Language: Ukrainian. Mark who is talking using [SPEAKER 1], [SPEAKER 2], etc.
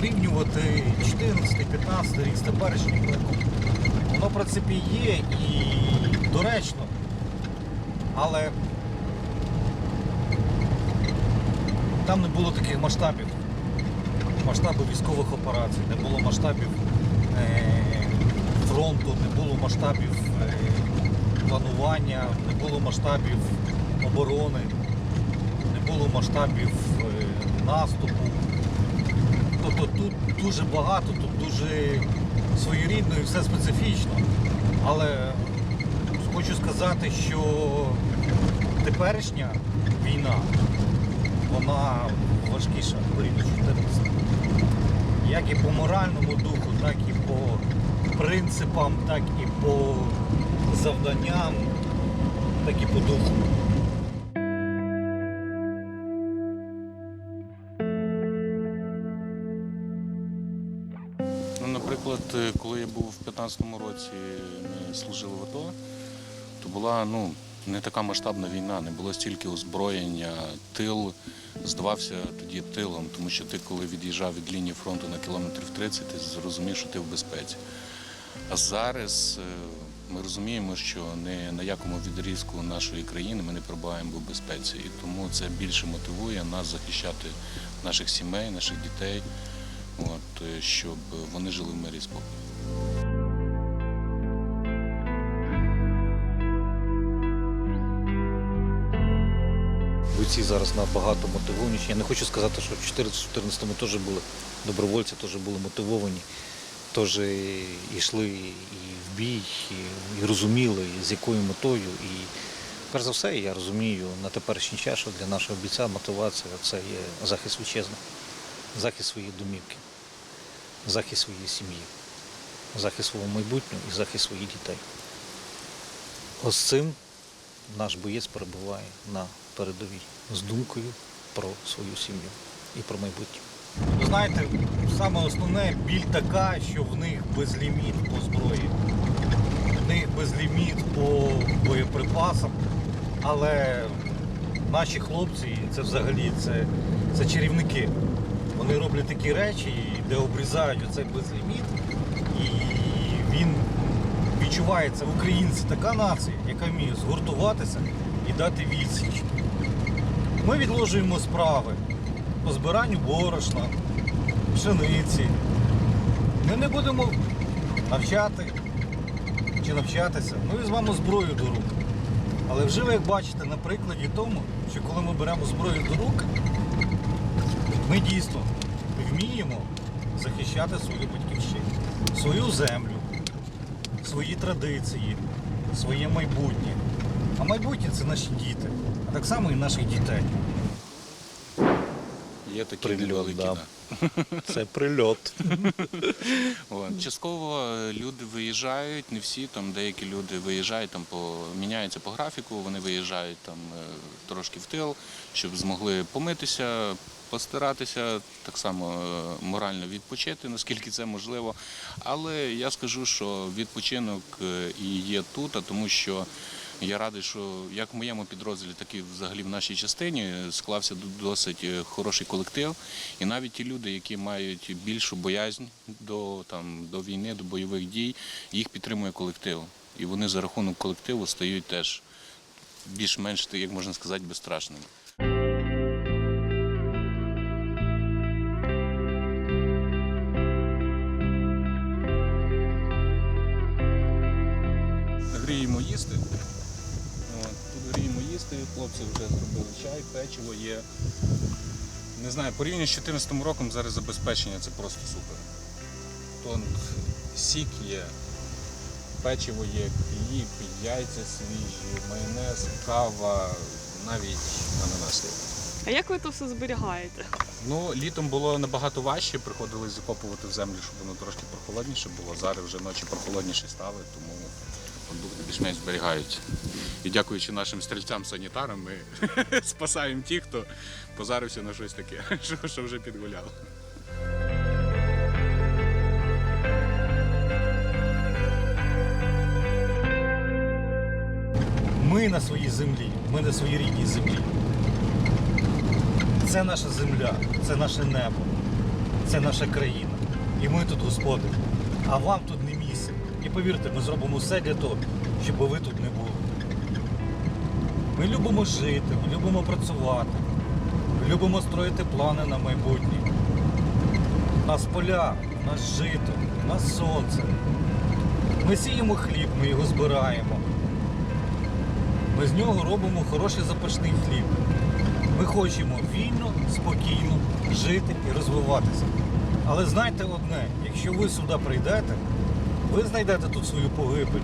[SPEAKER 1] порівнювати 14, 15 рік з теперішнім роком. Воно в принципі є і доречно. Але там не було таких масштабів. Масштабів військових операцій, не було масштабів е, фронту, не було масштабів е, планування, не було масштабів оборони, не було масштабів е, наступу. Тобто тут дуже багато, тут дуже своєрідно і все специфічно. Але хочу сказати, що теперішня війна, вона важкіша порівняно з 14. Як і по моральному духу, так і по принципам, так і по завданням, так і по духу.
[SPEAKER 2] Коли я був в 15-му році, ми служили в АТО, то була ну, не така масштабна війна, не було стільки озброєння, тил здавався тоді тилом, тому що ти, коли від'їжджав від лінії фронту на кілометрів 30, ти зрозумів, що ти в безпеці. А зараз е, ми розуміємо, що не на якому відрізку нашої країни ми не перебуваємо в безпеці. І тому це більше мотивує нас захищати наших сімей, наших дітей, от, е, щоб вони жили в мирі і спокій.
[SPEAKER 1] Бойці зараз набагато мотивованіші. Я не хочу сказати, що в 2014-му теж були добровольці, теж були мотивовані, теж йшли і в бій, і розуміли, з якою метою. І перш за все, я розумію на теперішній час, що для нашого бійця мотивація це є захист вітчизни, захист своєї домівки, захист своєї сім'ї, захист свого майбутнього і захист своїх дітей. Ось цим наш боєць перебуває на передовій з думкою про свою сім'ю і про майбутнє. Ви знаєте, саме основне біль така, що в них безліміт по зброї, в них безліміт по боєприпасам, але наші хлопці це взагалі це, це чарівники. Роблять такі речі, де обрізають оцей безліміт, і він відчувається в українці така нація, яка вміє згуртуватися і дати відсіч. Ми відложуємо справи по збиранню борошна, пшениці. Ми не будемо навчати чи навчатися. Ми візьмемо зброю до рук. Але вже ви як бачите на прикладі тому, що коли ми беремо зброю до рук, ми дійсно вміємо захищати свою батьківщину, свою землю, свої традиції, своє майбутнє. А майбутнє це наші діти, а так само і наших дітей.
[SPEAKER 2] Є такі
[SPEAKER 1] Прильот, да. Це прильот.
[SPEAKER 2] От. Частково е, люди виїжджають, не всі, там деякі люди виїжджають, там по, міняються по графіку, вони виїжджають там е, трошки в тил, щоб змогли помитися, постаратися, так само е, морально відпочити, наскільки це можливо. Але я скажу, що відпочинок е, є тут, тому що я радий, що як в моєму підрозділі, так і взагалі в нашій частині склався досить е, хороший колектив. І навіть ті люди, які мають більшу боязнь до, там, до війни, до бойових дій, їх підтримує колектив. І вони за рахунок колективу стають теж більш-менш, як можна сказати, безстрашними. Гріємо їсти. От, тут гріємо їсти, хлопці вже зробили чай, печиво є. Не знаю, порівняно з 2014 роком зараз забезпечення це просто супер. Тон сік є, печиво є, хліб, яйця свіжі, майонез, кава, навіть ананас є.
[SPEAKER 3] А як ви то все зберігаєте?
[SPEAKER 2] Ну, літом було набагато важче, приходилось закопувати в землю, щоб воно трошки прохолодніше було. Зараз вже ночі прохолодніше стали, тому продукти більш-менш зберігаються. І дякуючи нашим стрільцям-санітарам, ми спасаємо тих, хто позарився на щось таке, що, вже підгуляло.
[SPEAKER 1] Ми на своїй землі, ми на своїй рідній землі. Це наша земля, це наше небо. Це наша країна. І ми тут господарі. А вам тут не. Повірте, ми зробимо все для того, щоб ви тут не були. Ми любимо жити, ми любимо працювати, ми любимо строїти плани на майбутнє. У нас поля, у нас жито, у нас сонце. Ми сіємо хліб, ми його збираємо. Ми з нього робимо хороший запашний хліб. Ми хочемо вільно, спокійно жити і розвиватися. Але знайте одне, якщо ви сюди прийдете, ви знайдете тут свою погибель.